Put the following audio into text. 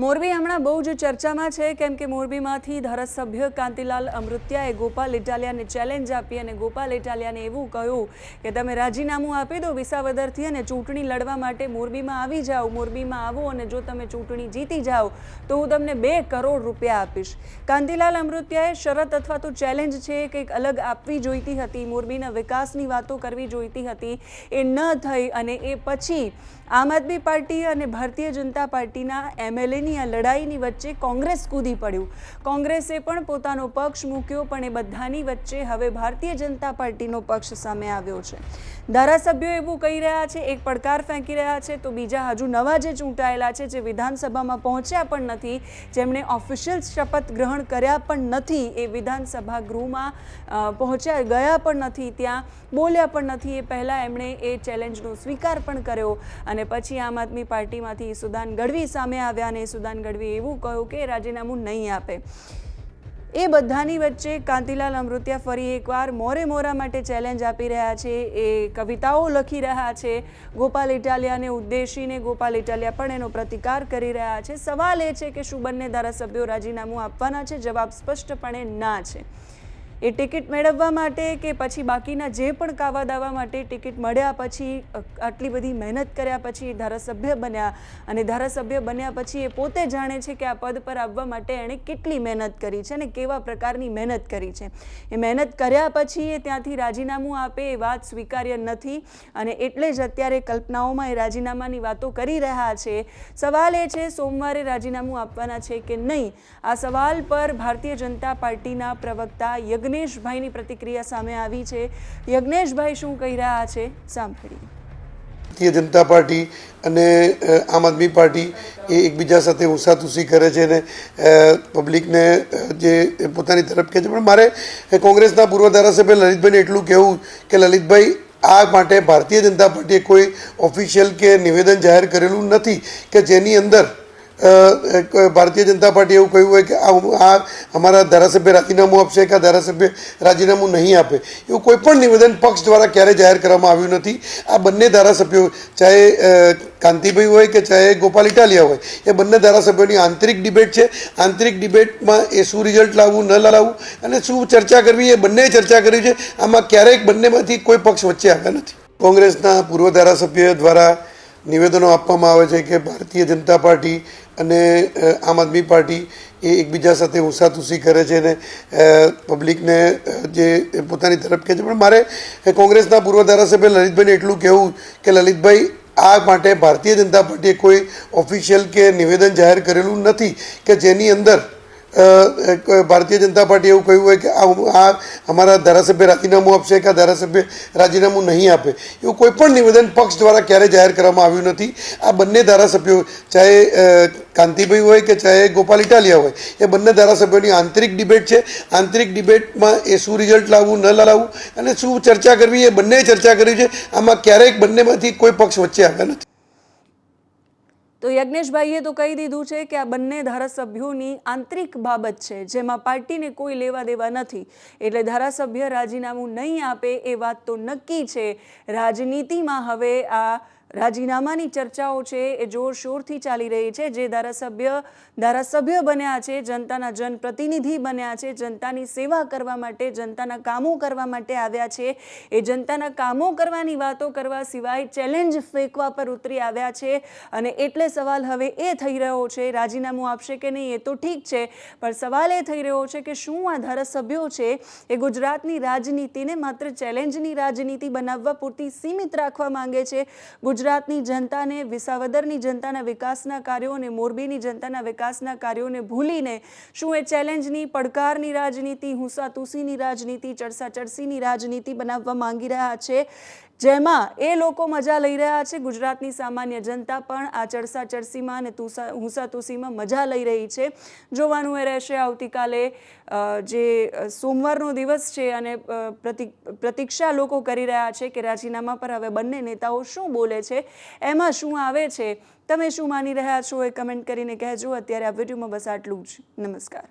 મોરબી હમણાં બહુ જ ચર્ચામાં છે, કેમ કે મોરબીમાંથી ધારાસભ્ય કાંતિલાલ અમૃત્યાએ ગોપાલ ઇટાલિયાને ચેલેન્જ આપી અને ગોપાલ ઇટાલિયાને એવું કહ્યું કે તમે રાજીનામું આપી દો વિસાવદરથી અને ચૂંટણી લડવા માટે મોરબીમાં આવી જાઓ, મોરબીમાં આવો અને જો તમે ચૂંટણી જીતી જાઓ, તો હું તમને બે કરોડ રૂપિયા આપીશ. કાંતિલાલ અમૃત્યાએ શરત અથવા તો ચેલેન્જ છે એ કંઈક અલગ આપવી જોઈતી હતી, મોરબીના વિકાસની વાતો કરવી જોઈતી હતી, એ ન થઈ અને એ પછી આમ આદમી પાર્ટી અને ભારતીય જનતા પાર્ટીના એમએલએની આ લડાઈની વચ્ચે કોંગ્રેસ કૂદી પડ્યું. કોંગ્રેસે પણ પોતાનો પક્ષ મૂક્યો, પણ એ બધાની વચ્ચે હવે ભારતીય જનતા પાર્ટીનો પક્ષ સામે આવ્યો છે. ધારાસભ્યો એવું કહી રહ્યા છે, એક પડકાર ફેંકી રહ્યા છે, તો બીજા હજુ નવા જે ચૂંટાયેલા છે, જે વિધાનસભામાં પહોંચ્યા પણ નથી, જેમણે ઓફિશિયલ શપથ ગ્રહણ કર્યા પણ નથી, એ વિધાનસભા ગૃહમાં પહોંચ્યા ગયા પણ નથી, ત્યાં બોલ્યા પણ નથી, એ પહેલાં એમણે એ ચેલેન્જનો સ્વીકાર પણ કર્યો અને પછી આમ આદમી પાર્ટીમાંથી સુદાન ગઢવી સામે આવ્યા અને સુદાન ગઢવી એવું કહ્યું કે રાજીનામું નહીં આપે. એ બધાની વચ્ચે કાંતિલાલ અમૃત્યા ફરી એકવાર મોરે મોરા માટે ચેલેન્જ આપી રહ્યા છે. એ કવિતાઓ લખી રહ્યા છે. ગોપાલ ઇટાલિયાને ઉદ્દેશીને ગોપાલ ઇટાલિયા પણ એનો પ્રતિકાર કરી રહ્યા છે. સવાલ એ છે કે શું બંને ધારાસભ્યો રાજીનામું આપવાના છે? જવાબ સ્પષ્ટપણે ના છે. એ ટિકિટ મેળવવા માટે કે પછી બાકીના જે પણ કાવા દાવા માટે ટિકિટ મળ્યા પછી આટલી બધી મહેનત કર્યા પછી ધારાસભ્ય બન્યા અને ધારાસભ્ય બન્યા પછી એ પોતે જાણે છે કે આ પદ પર આવવા માટે એણે કેટલી મહેનત કરી છે અને કેવા પ્રકારની મહેનત કરી છે. એ મહેનત કર્યા પછી એ ત્યાંથી રાજીનામું આપે એ વાત સ્વીકાર્ય નથી અને એટલે જ અત્યારે કલ્પનાઓમાં એ રાજીનામાની વાતો કરી રહ્યા છે. સવાલ એ છે, સોમવારે રાજીનામું આપવાના છે કે નહીં? આ સવાલ પર ભારતીય જનતા પાર્ટીના પ્રવક્તા યજ્ઞેશભાઈની પ્રતિક્રિયા સામે આવી છે. યજ્ઞેશભાઈ શું કહી રહ્યા છે? સાંભળીએ. ભારતીય જનતા પાર્ટી અને આમ આદમી પાર્ટી એ એકબીજા સાથે ઉસાતુસી કરે છે અને પબ્લિકને જે પોતાની તરફ કહે છે. પણ મારે કોંગ્રેસના પૂર્વ ધારાસભ્ય લલિતભાઈને એટલું કહેવું કે લલિતભાઈ, આ માટે ભારતીય જનતા પાર્ટીએ કોઈ ઓફિશિયલ કે નિવેદન જાહેર કરેલું નથી કે જેની અંદર ભારતીય જનતા પાર્ટી એવું કહ્યું હોય કે આ અમારા ધારાસભ્ય રાજીનામું આપશે કે આ ધારાસભ્ય રાજીનામું નહીં આપે. એવું કોઈ પણ નિવેદન પક્ષ દ્વારા ક્યારેય જાહેર કરવામાં આવ્યું નથી. આ બંને ધારાસભ્યો, ચાહે કાંતિભાઈ હોય કે ચાહે ગોપાલ ઇટાલિયા હોય, એ બંને ધારાસભ્યોની આંતરિક ડિબેટ છે. આંતરિક ડિબેટમાં એ શું રિઝલ્ટ લાવવું, ન લાવવું અને શું ચર્ચા કરવી, એ બંને ચર્ચા કરી છે. આમાં ક્યારેક બંનેમાંથી કોઈ પક્ષ વચ્ચે આવ્યા નથી. કોંગ્રેસના પૂર્વ ધારાસભ્ય દ્વારા નિવેદનો આપવામાં આવે છે કે ભારતીય જનતા પાર્ટી અને આમ આદમી પાર્ટી એ એકબીજા સાથે હુંસાતુસી કરે છે અને પબ્લિકને જે પોતાની તરફ કહે છે. પણ મારે કોંગ્રેસના પૂર્વ ધારાસભ્ય લલિતભાઈને એટલું કહેવું કે લલિતભાઈ, આ માટે ભારતીય જનતા પાર્ટીએ કોઈ ઓફિશિયલ કે નિવેદન જાહેર કરેલું નથી કે જેની અંદર ભારતીય જનતા પાર્ટી એવું કહ્યું હોય કે આ અમારા ધારાસભ્ય રાજીનામું આપશે કે આ ધારાસભ્ય રાજીનામું નહીં આપે. એવું કોઈ પણ નિવેદન પક્ષ દ્વારા ક્યારેય જાહેર કરવામાં આવ્યું નથી. આ બંને ધારાસભ્યો, ચાહે કાંતિભાઈ હોય કે ચાહે ગોપાલ ઇટાલિયા હોય, એ બંને ધારાસભ્યોની આંતરિક ડિબેટ છે. આંતરિક ડિબેટમાં એ શું રિઝલ્ટ લાવવું, ન લાવવું અને શું ચર્ચા કરવી એ બંને ચર્ચા કરી છે. આમાં ક્યારેક બંનેમાંથી કોઈ પક્ષ વચ્ચે આવ્યા નથી. તો યજ્ઞેશભાઈએ તો કહી દીધું છે કે આ બંને ધારાસભ્યોની આંતરિક બાબત છે, જેમાં પાર્ટીને કોઈ લેવા દેવા નથી. એટલે ધારાસભ્ય રાજીનામું નહીં આપે એ વાત તો નક્કી છે. રાજનીતિમાં હવે આ રાજીનામાની ચર્ચાઓ છે એ જોરશોરથી ચાલી રહી છે. જે ધારાસભ્ય ધારાસભ્ય બન્યા છે, જનતાના જનપ્રતિનિધિ બન્યા છે, જનતાની સેવા કરવા માટે, જનતાના કામો કરવા માટે આવ્યા છે. એ જનતાના કામો કરવાની વાતો કરવા સિવાય ચેલેન્જ ફેંકવા પર ઉતરી આવ્યા છે. અને એટલે સવાલ હવે એ થઈ રહ્યો છે, રાજીનામું આપશે કે નહીં એ તો ઠીક છે, પણ સવાલ એ થઈ રહ્યો છે કે શું આ ધારાસભ્યો છે એ ગુજરાતની રાજનીતિને માત્ર ચેલેન્જની રાજનીતિ બનાવવા પૂરતી સીમિત રાખવા માંગે છે? ગુજરાતની જનતાને, વિસાવદરની જનતાના વિકાસના કાર્યો અને મોરબીની જનતાના વિકાસના કાર્યોને ભૂલીને શું એ ચેલેન્જની, પડકારની રાજનીતિ, હુંસાતુસીની રાજનીતિ ચડસા ચડસીની રાજનીતિ બનાવવા માંગી રહ્યા છે? જેમાં એ લોકો મજા લઈ રહ્યા છે. ગુજરાતની સામાન્ય જનતા પણ આ ચડસા ચડસીમાં અને તુસા, હુંસાતુસીમાં મજા લઈ રહી છે. જોવાનું એ રહેશે આવતીકાલે જે સોમવારનો દિવસ છે અને પ્રતીક્ષા લોકો કરી રહ્યા છે કે રાજીનામા પર હવે બંને નેતાઓ શું બોલે છે, એમાં શું આવે છે, તમે શું માની રહ્યા છો એ કમેન્ટ કરીને કહેજો. અત્યારે આ વિડીયોમાં બસ આટલું જ. નમસ્કાર.